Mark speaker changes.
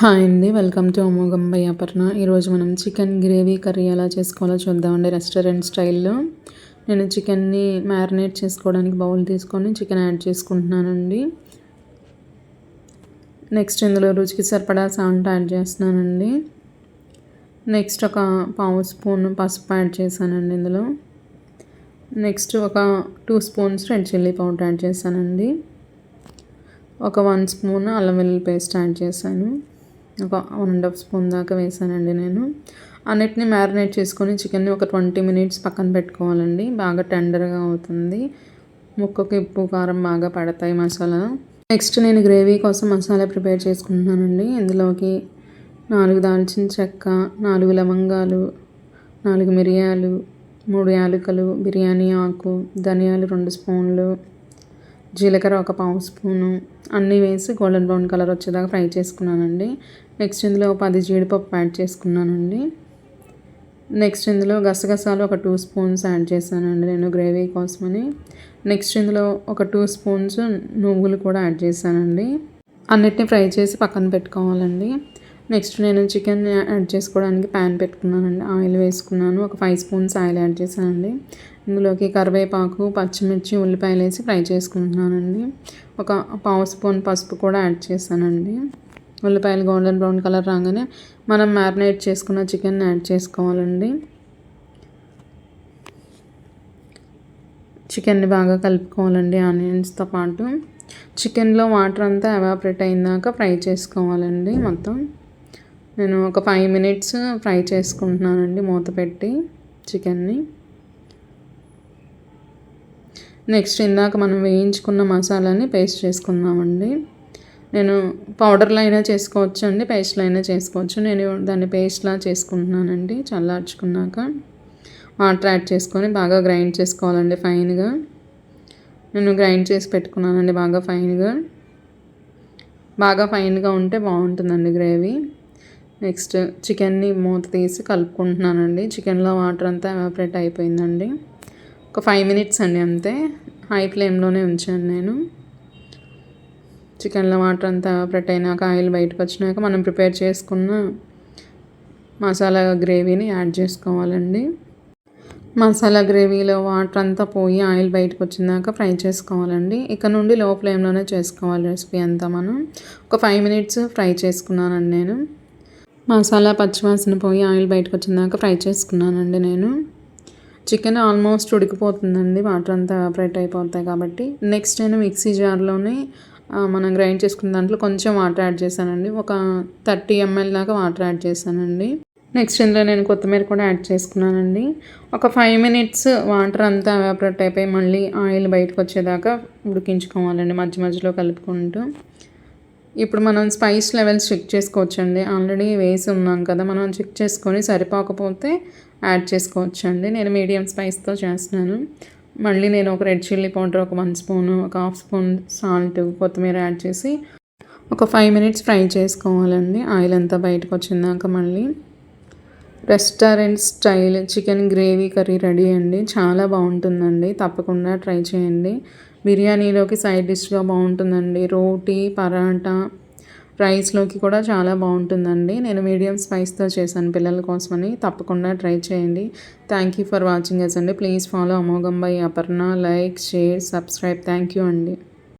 Speaker 1: Hi అండి welcome to అమోఘం by Aparna ఈరోజు మనం చికెన్ గ్రేవీ కర్రీ ఎలా చేసుకోవాలో చూద్దామండి రెస్టారెంట్ స్టైల్లో. నేను చికెన్ని మ్యారినేట్ చేసుకోవడానికి బౌల్ తీసుకొని చికెన్ యాడ్ చేసుకుంటున్నానండి. నెక్స్ట్ ఇందులో రుచికి సరిపడా సాల్ట్ యాడ్ చేస్తున్నానండి. నెక్స్ట్ ఒక పావు స్పూన్ పసుపు యాడ్ చేశానండి ఇందులో. నెక్స్ట్ ఒక two spoons red chilli powder add చేశానండి. ఒక వన్ స్పూన్ అల్లం వెల్లుల్లి పేస్ట్ యాడ్ చేశాను. ఒక వన్ అండ్ హాఫ్ స్పూన్ దాకా వేసానండి నేను. అన్నిటిని మ్యారినేట్ చేసుకొని చికెన్ని ఒక ట్వంటీ మినిట్స్ పక్కన పెట్టుకోవాలండి. బాగా టెండర్గా అవుతుంది. ముక్కకి ఉప్పు కారం బాగా పడతాయి మసాలా. నెక్స్ట్ నేను గ్రేవీ కోసం మసాలా ప్రిపేర్ చేసుకుంటున్నానండి. ఇందులోకి నాలుగు దాల్చిన చెక్క నాలుగు లవంగాలు నాలుగు మిరియాలు మూడు యాలకులు బిర్యానీ ఆకు ధనియాలు రెండు స్పూన్లు జీలకర్ర ఒక పావు స్పూను. అన్నీ వేసి గోల్డెన్ బ్రౌన్ కలర్ వచ్చేదాకా ఫ్రై చేసుకున్నానండి. నెక్స్ట్ ఇందులో పది జీడిపప్పు యాడ్ చేసుకున్నానండి. నెక్స్ట్ ఇందులో గసగసాలు ఒక టూ స్పూన్స్ యాడ్ చేశానండి నేను గ్రేవీ కోసమని. నెక్స్ట్ ఇందులో ఒక టూ స్పూన్స్ నువ్వులు కూడా యాడ్ చేశానండి. అన్నిటిని ఫ్రై చేసి పక్కన పెట్టుకోవాలండి. నెక్స్ట్ నేను చికెన్ యాడ్ చేసుకోవడానికి ప్యాన్ పెట్టుకున్నానండి. ఆయిల్ వేసుకున్నాను. ఒక ఫైవ్ స్పూన్స్ ఆయిల్ యాడ్ చేశానండి. ఇందులోకి కరివేపాకు పచ్చిమిర్చి ఉల్లిపాయలు వేసి ఫ్రై చేసుకుంటున్నానండి. ఒక పావు స్పూన్ పసుపు కూడా యాడ్ చేశానండి. ఉల్లిపాయలు గోల్డెన్ బ్రౌన్ కలర్ రాగానే మనం మ్యారినేట్ చేసుకున్న చికెన్ యాడ్ చేసుకోవాలండి. చికెన్ని బాగా కలుపుకోవాలండి. ఆనియన్స్తో పాటు చికెన్లో వాటర్ అంతా ఎవాపరేట్ అయినాక ఫ్రై చేసుకోవాలండి మొత్తం. నేను ఒక ఫైవ్ మినిట్స్ ఫ్రై చేసుకుంటున్నానండి మూత పెట్టి చికెన్ని. నెక్స్ట్ ఇందాక మనం వేయించుకున్న మసాలాని పేస్ట్ చేసుకుందామండి. నేను పౌడర్లో అయినా చేసుకోవచ్చు అండి పేస్ట్లో అయినా చేసుకోవచ్చు. నేను దాన్ని పేస్ట్లా చేసుకుంటున్నానండి చల్లార్చుకున్నాక. వాటర్ యాడ్ చేసుకొని బాగా గ్రైండ్ చేసుకోవాలండి ఫైన్గా నేను గ్రైండ్ చేసి పెట్టుకున్నానండి బాగా ఫైన్గా బాగా ఫైన్గా ఉంటే బాగుంటుందండి గ్రేవీ నెక్స్ట్ చికెన్ని మూత తీసి కలుపుకుంటున్నానండి. చికెన్లో వాటర్ అంతా ఎవాపరేట్ అయిపోయిందండి. ఒక ఫైవ్ మినిట్స్ అండి అంతే. హై ఫ్లేమ్లోనే ఉంచాను నేను. చికెన్లో వాటర్ అంతా ఎవాపరేట్ అయినాక ఆయిల్ బయటకు వచ్చినాక మనం ప్రిపేర్ చేసుకున్న మసాలా గ్రేవీని యాడ్ చేసుకోవాలండి. మసాలా గ్రేవీలో వాటర్ అంతా పోయి ఆయిల్ బయటకు వచ్చినాక ఫ్రై చేసుకోవాలండి. ఇక నుండి లో ఫ్లేమ్లోనే చేసుకోవాలి రెసిపీ అంతా మనం. ఒక ఫైవ్ మినిట్స్ ఫ్రై చేసుకున్నానండి నేను. మసాలా పచ్చివాసన పోయి ఆయిల్ బయటకు వచ్చిందాక ఫ్రై చేసుకున్నానండి నేను. చికెన్ ఆల్మోస్ట్ ఉడికిపోతుందండి వాటర్ అంతా ఆపరేట్ అయిపోతాయి కాబట్టి. నెక్స్ట్ నేను మిక్సీ జార్లోనే మనం గ్రైండ్ చేసుకున్న దాంట్లో కొంచెం వాటర్ యాడ్ చేశానండి. ఒక థర్టీ ఎంఎల్ దాకా వాటర్ యాడ్ చేశానండి. నెక్స్ట్ ఇందులో నేను కొత్తిమీర కూడా యాడ్ చేసుకున్నానండి. ఒక ఫైవ్ మినిట్స్ వాటర్ అంతా ఎవాపరేట్ అయిపోయి మళ్ళీ ఆయిల్ బయటకు వచ్చేదాకా ఉడికించుకోవాలండి మధ్య మధ్యలో కలుపుకుంటూ. ఇప్పుడు మనం స్పైస్ లెవెల్స్ చెక్ చేసుకోవచ్చండి. ఆల్రెడీ వేసి ఉన్నాం కదా మనం చెక్ చేసుకొని సరిపోకపోతే యాడ్ చేసుకోవచ్చండి. నేను మీడియం స్పైస్తో చేస్తున్నాను. మళ్ళీ నేను ఒక రెడ్ చిల్లీ పౌడర్ ఒక వన్ స్పూన్ ఒక హాఫ్ స్పూన్ సాల్ట్ కొత్తిమీర యాడ్ చేసి ఒక ఫైవ్ మినిట్స్ ఫ్రై చేసుకోవాలండి. ఆయిల్ అంతా బయటకు వచ్చిందాక మళ్ళీ. Restaurant style chicken gravy curry ready అండి. చాలా బాగుంటుందండి. తప్పకుండా ట్రై చేయండి. బిర్యానీలోకి సైడ్ డిష్గా బాగుంటుందండి. రోటీ పరాటా రైస్లోకి కూడా చాలా బాగుంటుందండి. నేను మీడియం స్పైస్తో చేశాను పిల్లల కోసమని. తప్పకుండా ట్రై చేయండి. Thank you for watching yes అండి. ప్లీజ్ ఫాలో అమోఘం by Aparna. Like share subscribe. Thank you అండి.